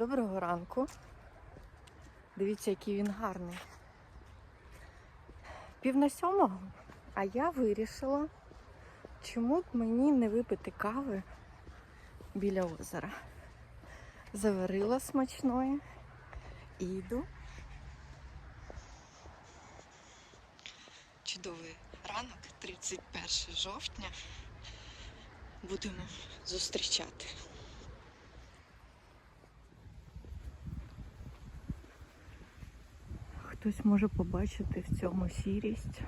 Доброго ранку. Дивіться, який він гарний. Пів на сьомого, а я вирішила, чому б мені не випити кави біля озера. Заварила смачної і йду. Чудовий ранок, 31 жовтня. Будемо зустрічати. Хтось може побачити в цьому сірість,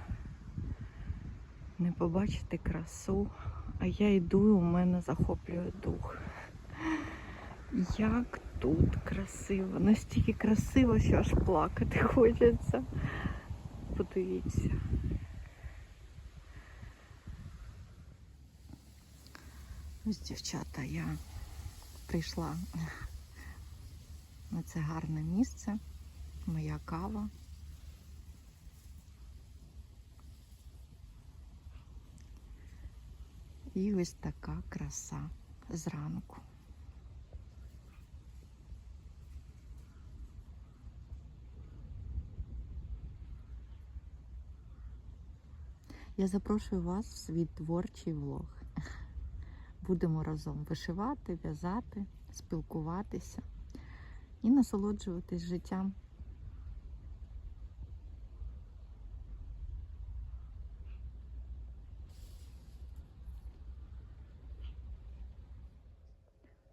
не побачити красу, а я йду і у мене захоплює дух. Як тут красиво, настільки красиво, що аж плакати хочеться. Подивіться. Ось, дівчата, я прийшла на це гарне місце. Моя кава. І ось така краса зранку. Я запрошую вас в свій творчий влог. Будемо разом вишивати, в'язати, спілкуватися і насолоджуватись життям.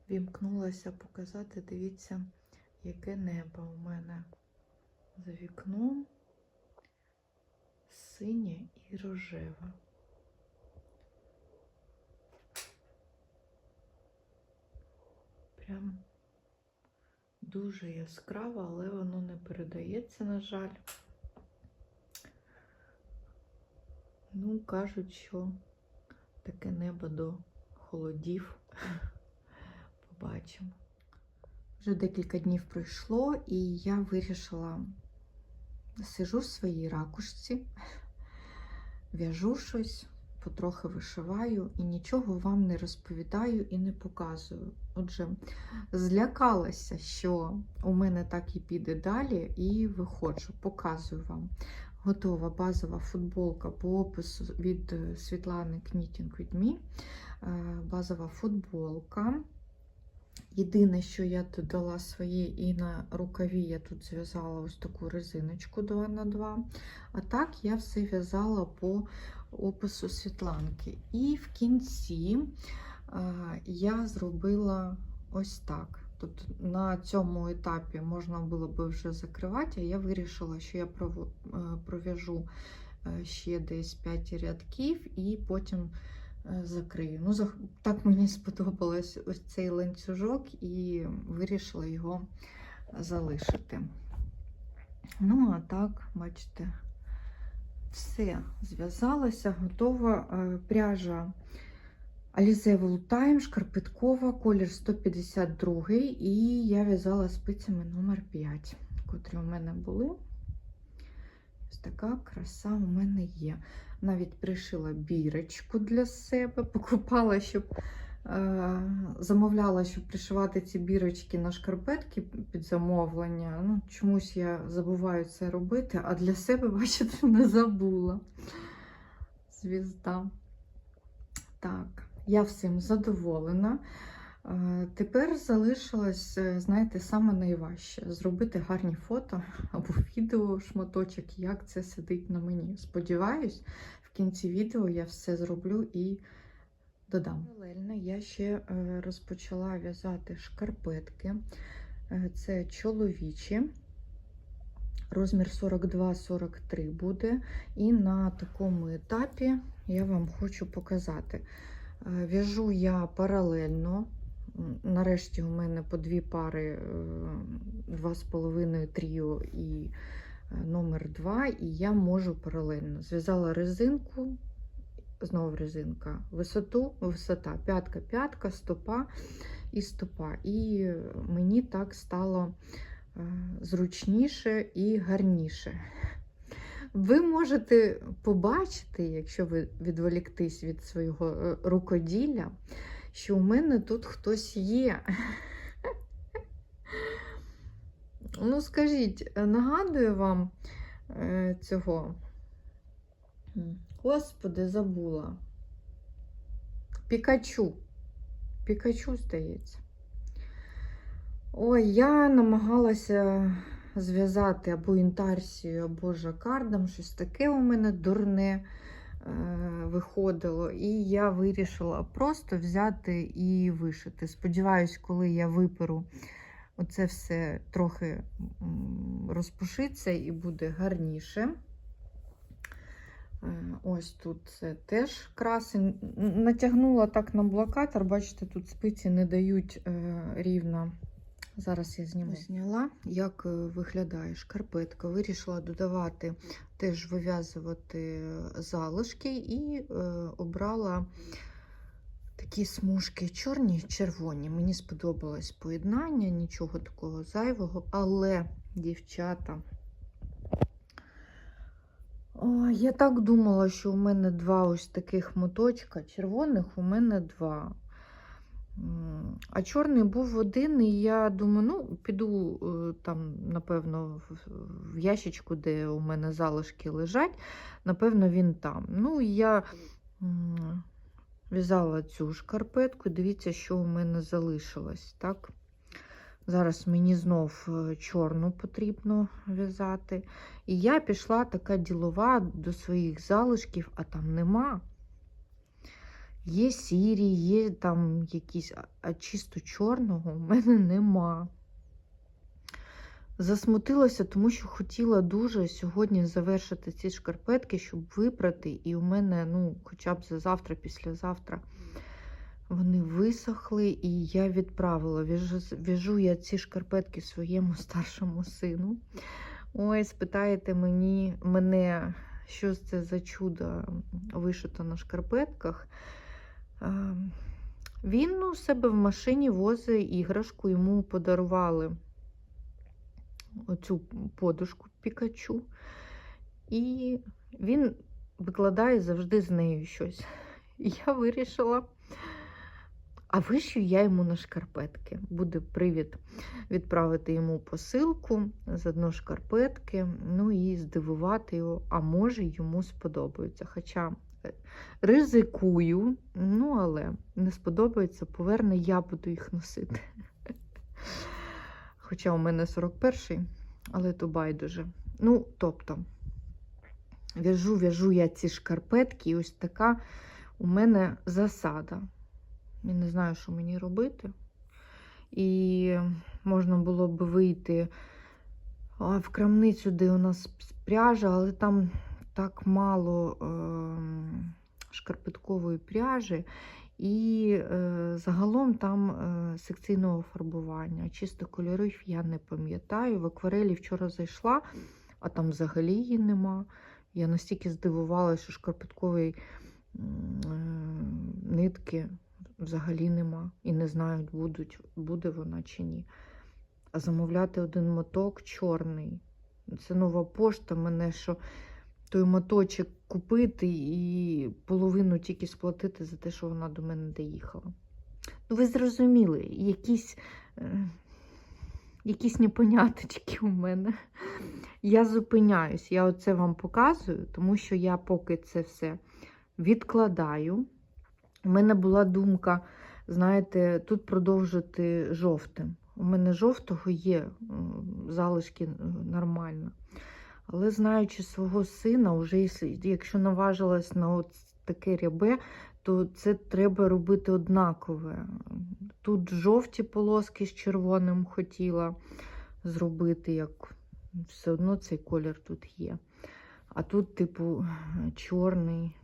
Вімкнулася показати, дивіться, яке небо у мене за вікном синє і рожеве. Прям дуже яскраво, але воно не передається, на жаль. Ну, кажуть, що таке небо до холодів. Побачимо. Вже декілька днів пройшло, і я вирішила сижу в своїй ракушці, в'яжу щось, потрохи вишиваю і нічого вам не розповідаю і не показую. Отже, злякалася, що у мене так і піде далі, і виходжу, показую вам. Готова базова футболка по опису від е, Світлани Knitting with Me. Базова футболка. Єдине, що я додала своє і на рукаві я тут зв'язала ось таку резиночку 2 на 2 А так я все в'язала по опису Світланки. І в кінці я зробила ось так. Тут на цьому етапі можна було би вже закривати, а я вирішила, що я е, пров'яжу е, ще десь 5 рядків і потім закрию. Ну, так мені сподобалось ось цей ланцюжок і вирішила його залишити. Ну, а так, бачите, все зв'язалося, готова Е, пряжа Alize Time, шкарпеткова, колір 152 і я в'язала спицями номер 5, котрі у мене були. Ось така краса у мене є. Навіть пришила бірочку для себе, покупала, щоб е, замовляла, щоб пришивати ці бірочки на шкарпетки під замовлення. Ну, чомусь я забуваю це робити, а для себе, бачите, не забула. Звізда. Так, я всім задоволена. Тепер залишилось, е, знаєте, саме найважче зробити гарні фото або відео шматочок, як це сидить на мені. Сподіваюсь, в кінці відео я все зроблю і додам. Паралельно я ще е, розпочала в'язати шкарпетки. Е, Це чоловічі. Розмір 42-43 буде. І на такому етапі я вам хочу показати. В'яжу я паралельно. Нарешті у мене по дві пари е, 2,5 тріо і е, номер 2, і я можу паралельно. Зв'язала резинку, знову резинка, висоту, висота, п'ятка, п'ятка, стопа і стопа. І мені так стало е, зручніше і гарніше. Ви можете побачити, якщо ви відволіктись від свого е, рукоділля, що у мене тут хтось є. Ну, скажіть, нагадую вам е, цього. Господи, забула. Пікачу. Пікачу, здається. Ой, я намагалася зв'язати або інтарсію, або жакардом. Щось таке у мене дурне виходило. І я вирішила просто взяти і вишити. Сподіваюсь, коли я виперу, оце все трохи розпушиться і буде гарніше. Е, Ось тут це теж красень. Натягнула так на блокатор, бачите, тут спиці не дають е, рівно. Зараз я зніму. Зняла, як е, виглядає шкарпетка. Вирішила додавати, теж вив'язувати залишки і е, обрала такі смужки чорні і червоні. Мені сподобалось поєднання, нічого такого зайвого, але, дівчата, о, я так думала, що у мене два ось таких моточка. Червоних у мене два. А чорний був один, і я думаю, ну, піду е, там, напевно, в- в ящичку, де у мене залишки лежать. Напевно, він там. Ну, я в'язала цю шкарпетку. Дивіться, що у мене залишилось. Так? Зараз мені знов е, чорну потрібно в'язати. І я пішла така ділова до своїх залишків, а там нема. Є сірі, є там якісь, а- чисто чорного у мене нема. Засмутилася, тому що хотіла дуже сьогодні завершити ці шкарпетки, щоб випрати. І у мене, ну, хоча б за завтра, післязавтра вони висохли, і я відправила. В'яжу я ці шкарпетки своєму старшому сину. Ой, спитаєте мені, мене, що це за чудо вишито на шкарпетках. А, Він у себе в машині возить іграшку, йому подарували оцю подушку Пікачу. І він викладає завжди з нею щось. Я вирішила, а вишию я йому на шкарпетки. Буде привід відправити йому посилку заодно шкарпетки, ну і здивувати його, а може йому сподобаються. Хоча ризикую, ну але не сподобається, поверне, я буду їх носити. Хоча у мене 41-й, але то байдуже. Ну, тобто, в'яжу, в'яжу я ці шкарпетки, і ось така у мене засада. Я не знаю, що мені робити. І можна було б вийти в крамницю, де у нас пряжа, але там так мало е, шкарпеткової пряжі. І е, загалом там е, секційного фарбування. Чисто кольорів я не пам'ятаю. В акварелі вчора зайшла, а там взагалі її нема. Я настільки здивувалася, що шкарпеткової е, нитки взагалі нема. І не знають, будуть, буде вона чи ні. А замовляти один моток чорний. Це нова пошта. Мене що той моточок купити і половину тільки сплатити за те, що вона до мене доїхала. Ну, ви зрозуміли, якісь, е, якісь непоняточки у мене. Я зупиняюсь, я оце вам показую, тому що я поки це все відкладаю. У мене була думка, знаєте, тут продовжити жовтим. У мене жовтого є залишки е, нормально. Але знаючи свого сина, вже якщо- наважилась на от таке рябе, то це треба робити однакове. Тут жовті полоски з червоним хотіла зробити, як все одно цей колір тут є. А тут, типу, чорний.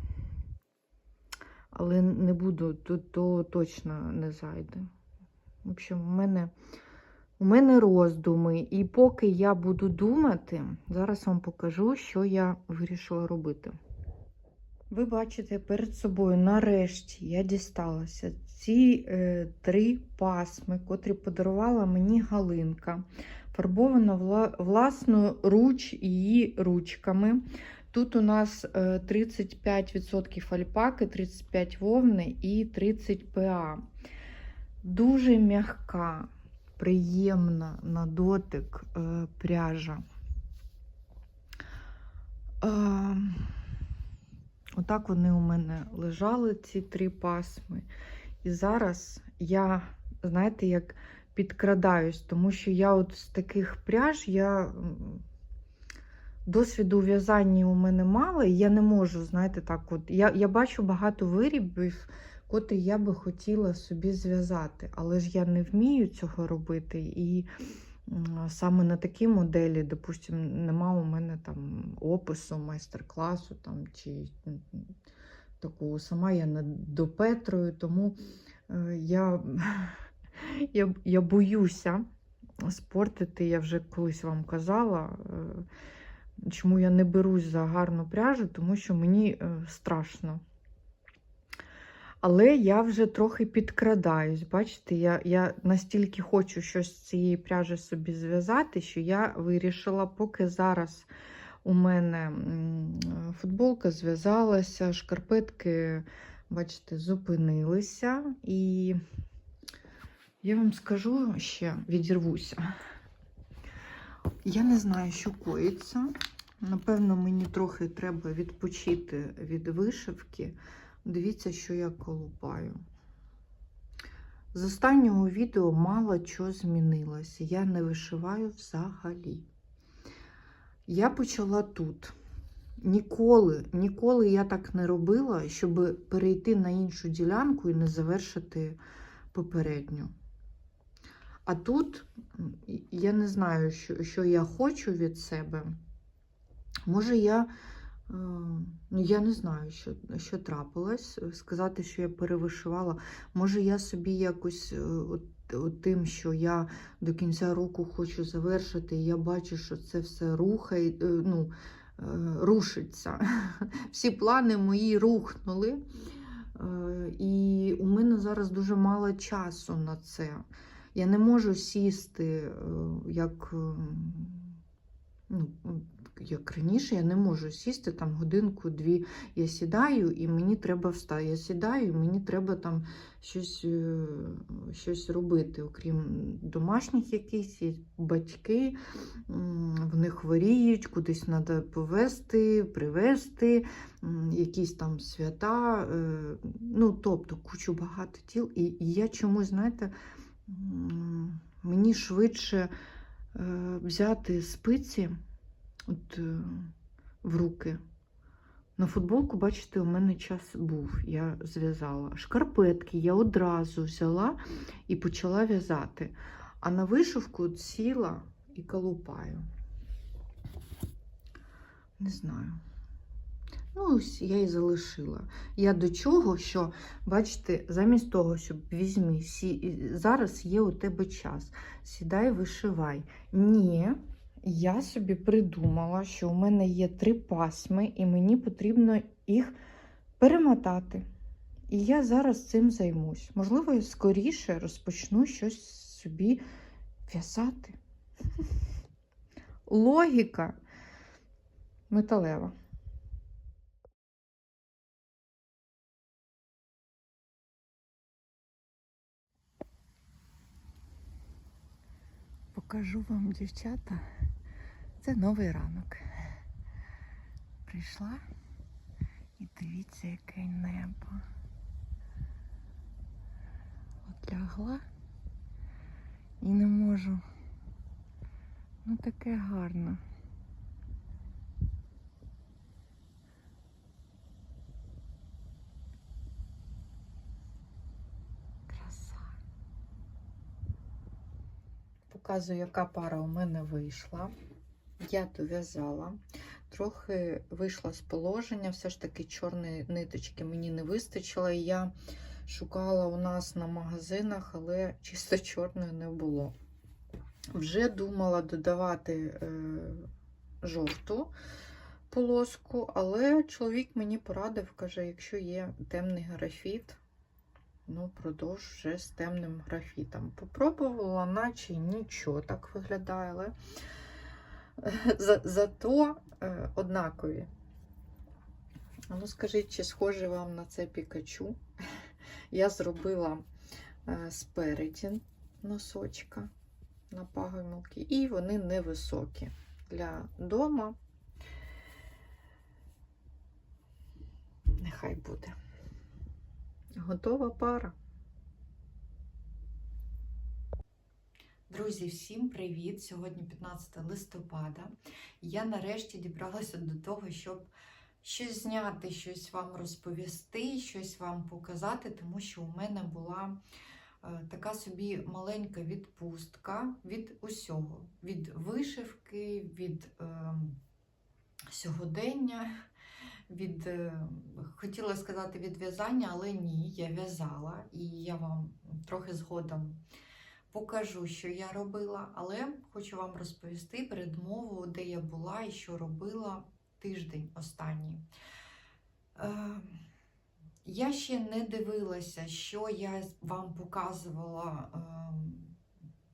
Але не буду, то, то точно не зайде. В общем, у мене, у мене роздуми. І поки я буду думати, зараз вам покажу, що я вирішила робити. Ви бачите перед собою, нарешті, я дісталася ці е, три пасми, котрі подарувала мені Галинка. Фарбована вла, власно руч її ручками. Тут у нас е, 35% альпаки, 35 вовни і 30 ПА. Дуже м'яка, приємна на дотик е, пряжа. Е, отак вони у мене лежали, ці три пасми. І зараз я, знаєте, як підкрадаюсь, тому що я от з таких пряж я. Досвіду у в'язанні у мене мало, і я не можу, знаєте, так от. Я, я бачу багато вирібів, котрі я би хотіла собі зв'язати, але ж я не вмію цього робити. І саме на такій моделі, допустимо, нема у мене там опису, майстер-класу там, чи такого сама я не допетрую, тому е, я, я, я боюся спортити, я вже колись вам казала. е, Чому я не берусь за гарну пряжу, тому що мені е, страшно. Але я вже трохи підкрадаюсь. Бачите, я, я настільки хочу щось з цієї пряжі собі зв'язати, що я вирішила, поки зараз у мене футболка зв'язалася, шкарпетки, бачите, зупинилися. І я вам скажу ще, відірвуся. Я не знаю, що коїться. Напевно, мені трохи треба відпочити від вишивки. Дивіться, що я колупаю. З останнього відео мало що змінилося. Я не вишиваю взагалі. Я почала тут. Ніколи, ніколи я так не робила, щоб перейти на іншу ділянку і не завершити попередню. А тут я не знаю, що, що я хочу від себе. Може, я, ну, я не знаю, що, що трапилось. Сказати, що я перевишивала. Може, я собі якось е, тим, що я до кінця року хочу завершити, і я бачу, що це все рухає, е, ну, е, рушиться. Всі плани мої рухнули. І у мене зараз дуже мало часу на це. Я не можу сісти, як, е, ну, як раніше, я не можу сісти там годинку-дві. Я сідаю і мені треба встати. Я сідаю, і мені треба там щось, е, щось робити, окрім домашніх якихось є батьки, вони хворіють, кудись треба повезти, привезти, якісь там свята. е, Ну, тобто кучу багато тіл. І, і я чомусь, знаєте, мені швидше е, взяти спиці от, е, в руки. На футболку, бачите, у мене час був, я зв'язала. Шкарпетки я одразу взяла і почала в'язати. А на вишивку сіла і колупаю. Не знаю. Ну, ось я і залишила. Я до чого, що, бачите, замість того, щоб візьми, сі... зараз є у тебе час. Сідай, вишивай. Ні, я собі придумала, що у мене є три пасми, і мені потрібно їх перемотати. І я зараз цим займусь. Можливо, я скоріше розпочну щось собі в'язати. Логіка металева. Покажу вам, дівчата, це новий ранок. Прийшла і дивіться, яке небо. От лягла і не можу. Ну таке гарно. Краса. Показую, яка пара у мене вийшла. Я дов'язала. Трохи вийшла з положення, все ж таки чорної ниточки мені не вистачило. І я шукала у нас на магазинах, але чисто чорної не було. Вже думала додавати е, жовту полоску, але чоловік мені порадив, каже, якщо є темний графіт, ну, продовж вже з темним графітом. Попробувала, наче нічого так виглядає, але зато е, однакові. Ну, скажіть, чи схоже вам на це Пікачу? Я зробила е, спереді носочка. на пагонки, і вони невисокі для дома. Нехай буде. Готова пара. Друзі, всім привіт! Сьогодні 15 листопада. Я нарешті дібралася до того, щоб щось зняти, щось вам розповісти, щось вам показати, тому що у мене була е, така собі маленька відпустка від усього: від вишивки, від е, сьогодення, від, е, хотіла сказати, від в'язання, але ні, я в'язала, і я вам трохи згодом покажу, що я робила, але хочу вам розповісти передмову, де я була і що робила тиждень останній. Е, я ще не дивилася, що я вам показувала е,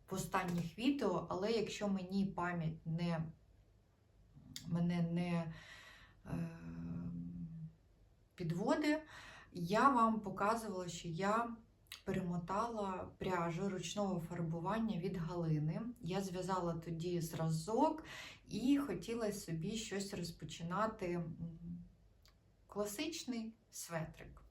в останніх відео, але якщо мені пам'ять не мене не е, підводить, я вам показувала, що я перемотала пряжу ручного фарбування від Галини. Я зв'язала тоді зразок і хотіла собі щось розпочинати класичний светрик.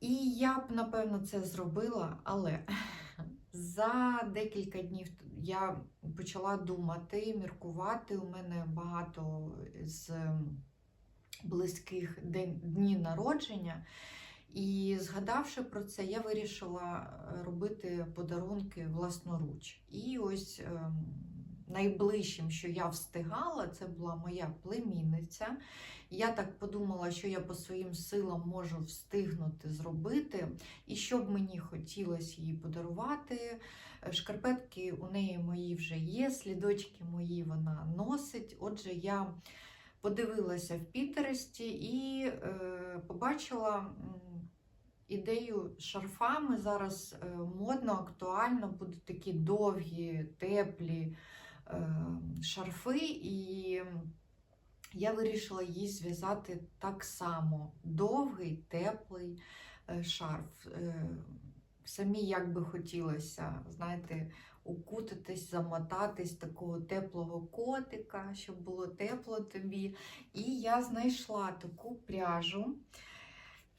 І я б, напевно, це зробила, але за декілька днів я почала думати, міркувати. У мене багато з близьких днів народження. І згадавши про це, я вирішила е, робити подарунки власноруч. І ось ем, найближчим, що я встигала, це була моя племінниця. Я так подумала, що я по своїм силам можу встигнути зробити, і що б мені хотілося їй подарувати. Е, Шкарпетки у неї мої вже є, слідочки мої вона носить. Отже, я подивилася в Пітересті і е, побачила ідею шарфами. Зараз е, модно, актуально, будуть такі довгі, теплі е, шарфи, і я вирішила їй зв'язати так само довгий, теплий е, шарф. Е, Самі як би хотілося, знаєте, укутатись, замотатись такого теплого котика, щоб було тепло тобі. І я знайшла таку пряжу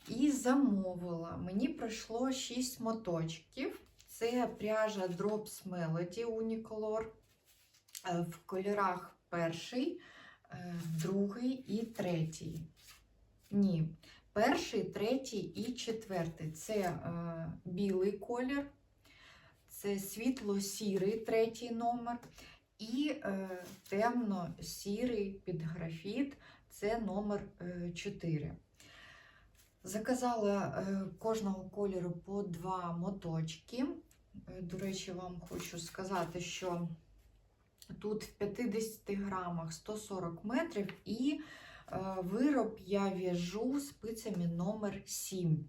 і замовила. Мені пройшло 6 моточків. Це пряжа Drops Melody Unicolor е, в кольорах перший, е, другий і третій. Ні, перший, третій і четвертий. Це е, білий колір, це світло-сірий третій номер. І е, темно-сірий під графіт це номер 4. Заказала е, кожного кольору по два моточки. Е, До речі, вам хочу сказати, що тут в 50 грамах 140 метрів, і е, вироб я в'яжу спицями номер 7.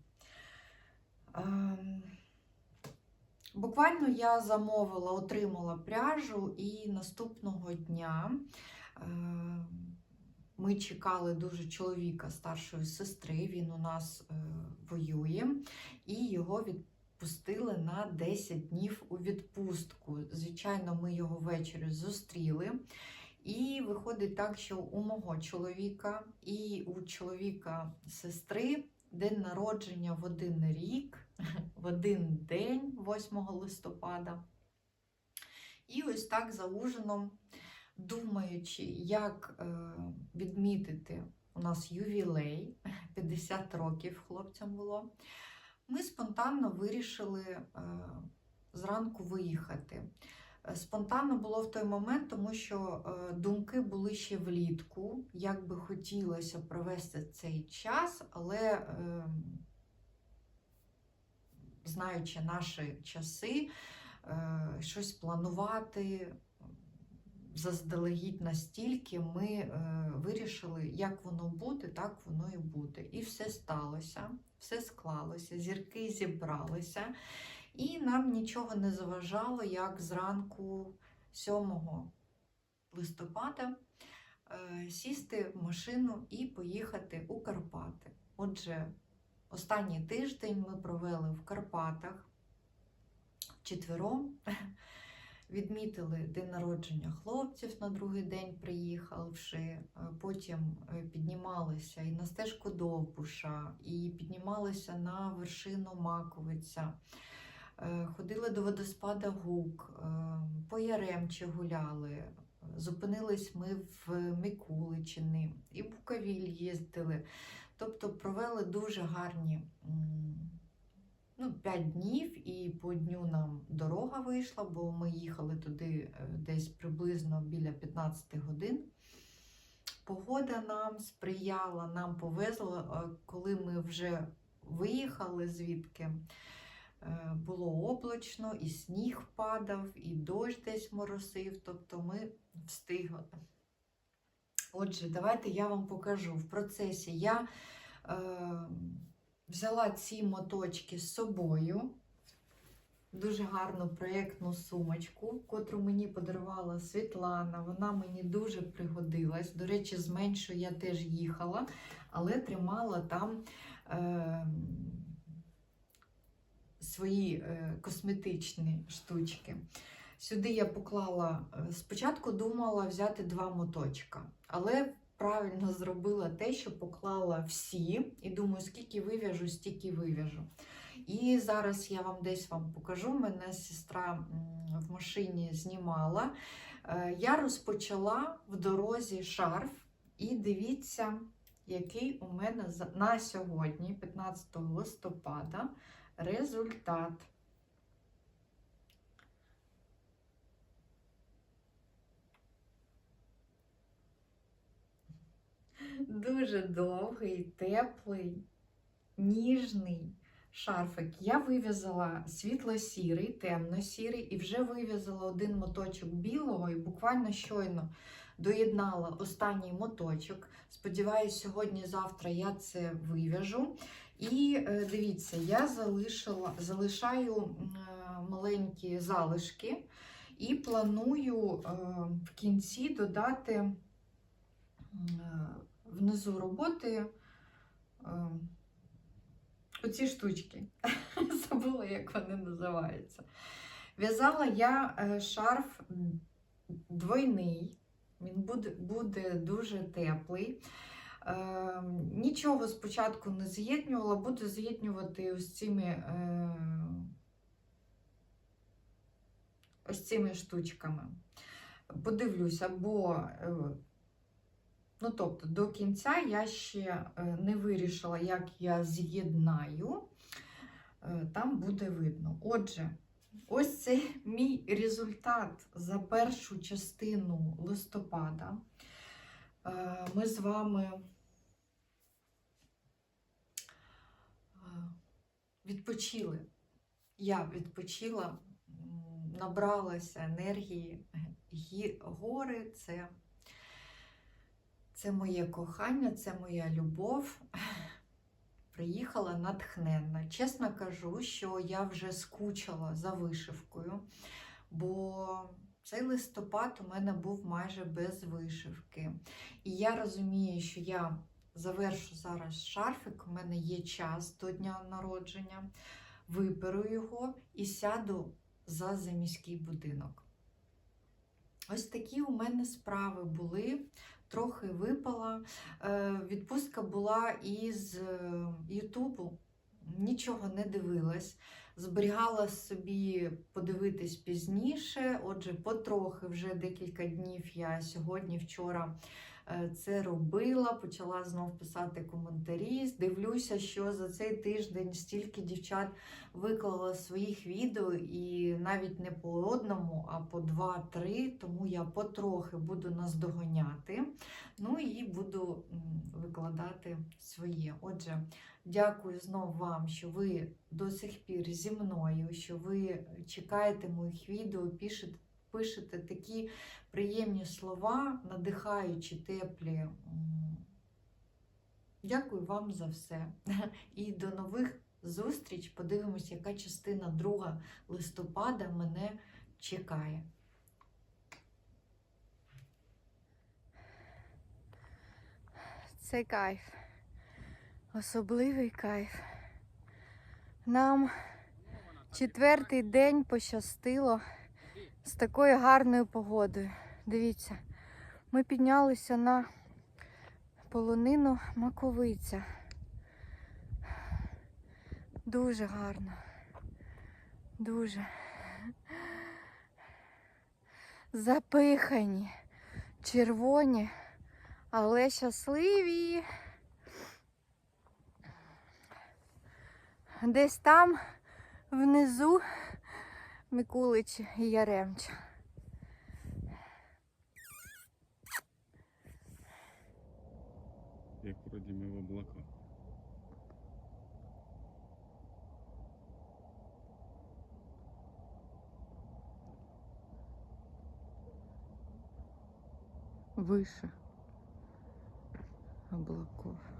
Буквально я замовила, отримала пряжу, і наступного дня ем, ми чекали дуже чоловіка старшої сестри, він у нас е, воює, і його відпустили на 10 днів у відпустку. Звичайно, ми його ввечері зустріли. І виходить так, що у мого чоловіка і у чоловіка сестри день народження в один рік, в один день, 8 листопада. І ось так за ужином думаючи, як е, відмітити у нас ювілей, 50 років хлопцям було, ми спонтанно вирішили е, зранку виїхати. Е, Спонтанно було в той момент, тому що думки були ще влітку, як би хотілося провести цей час, але е, знаючи наші часи, е, щось планувати заздалегідь настільки ми е, вирішили, як воно буде, так воно і буде. І все сталося, все склалося, зірки зібралися, і нам нічого не заважало, як зранку 7 листопада е, сісти в машину і поїхати у Карпати. Отже, останній тиждень ми провели в Карпатах четвером. Відмітили день народження хлопців на другий день приїхавши, е, потім е, піднімалися і на стежку Довбуша, і піднімалися на вершину Маковиця. Е, Ходили до водоспада Гук, по Яремчі гуляли. Зупинились ми в Микуличини і в Буковіль їздили. Тобто провели дуже гарні ну, 5 днів, і по дню нам дорога вийшла, бо ми їхали туди е, десь приблизно біля 15 годин. Погода нам сприяла, нам повезло, е, коли ми вже виїхали звідки. е, Було облачно, і сніг падав, і дощ десь моросив, тобто ми встигли. Отже, давайте я вам покажу. В процесі я взяла ці моточки з собою. Дуже гарну проєктну сумочку, котру мені подарувала Світлана. Вона мені дуже пригодилась. До речі, з меншою я теж їхала, але тримала там е, свої е, косметичні штучки. Сюди я поклала, е, спочатку думала взяти два моточка, але правильно зробила те, що поклала всі, і думаю, скільки вив'яжу, стільки вив'яжу. І зараз я вам десь вам покажу. Мене сестра в машині знімала. Е, Я розпочала в дорозі шарф, і дивіться, який у мене на сьогодні, 15 листопада, результат. Дуже довгий, теплий, ніжний шарфик. Я вив'язала світло-сірий, темно-сірий і вже вив'язала один моточок білого і буквально щойно доєднала останній моточок. Сподіваюсь, сьогодні-завтра я це вив'яжу. І е, дивіться, я залишила, залишаю е, маленькі залишки і планую е, в кінці додати внизу роботи е, оці штучки. Забула, як вони називаються. В'язала я е, шарф двойний, він буде, буде дуже теплий. Е, нічого спочатку не з'єднювала, буду з'єднювати ось цими, е, ось цими штучками. Подивлюся, бо е, Ну, тобто, до кінця я ще е, не вирішила, як я з'єднаю, Е, там буде видно. Отже, ось це мій результат за першу частину листопада. Е, Ми з вами відпочили. Я відпочила, набралася енергії. Гори це це моє кохання, це моя любов. Приїхала натхненна. Чесно кажу, що я вже скучила за вишивкою, бо цей листопад у мене був майже без вишивки. І я розумію, що я завершу зараз шарфик, у мене є час до дня народження, виберу його і сяду за заміський будинок. Ось такі у мене справи були трохи випала. Е, Відпустка була із е, Ютубу, нічого не дивилась. Зберігала собі подивитись пізніше. Отже, потрохи вже декілька днів я сьогодні, вчора це робила, почала знов писати коментарі. Дивлюся, що за цей тиждень стільки дівчат виклала своїх відео, і навіть не по одному, а по два-три. Тому я потрохи буду наздоганяти. Ну і буду викладати своє. Отже, дякую знов вам, що ви до сих пір зі мною, що ви чекаєте моїх відео, пишете, пишете такі приємні слова, надихаючі, теплі. Дякую вам за все. І до нових зустріч. Подивимось, яка частина 2 листопада мене чекає. Це кайф. Особливий кайф. Нам четвертий день пощастило з такою гарною погодою. Дивіться, ми піднялися на полонину Маковиця. Дуже гарно. Дуже. Запихані, червоні, але щасливі. Десь там внизу Микулич і Яремча. Як вроді ми в облаках. Выше облаков.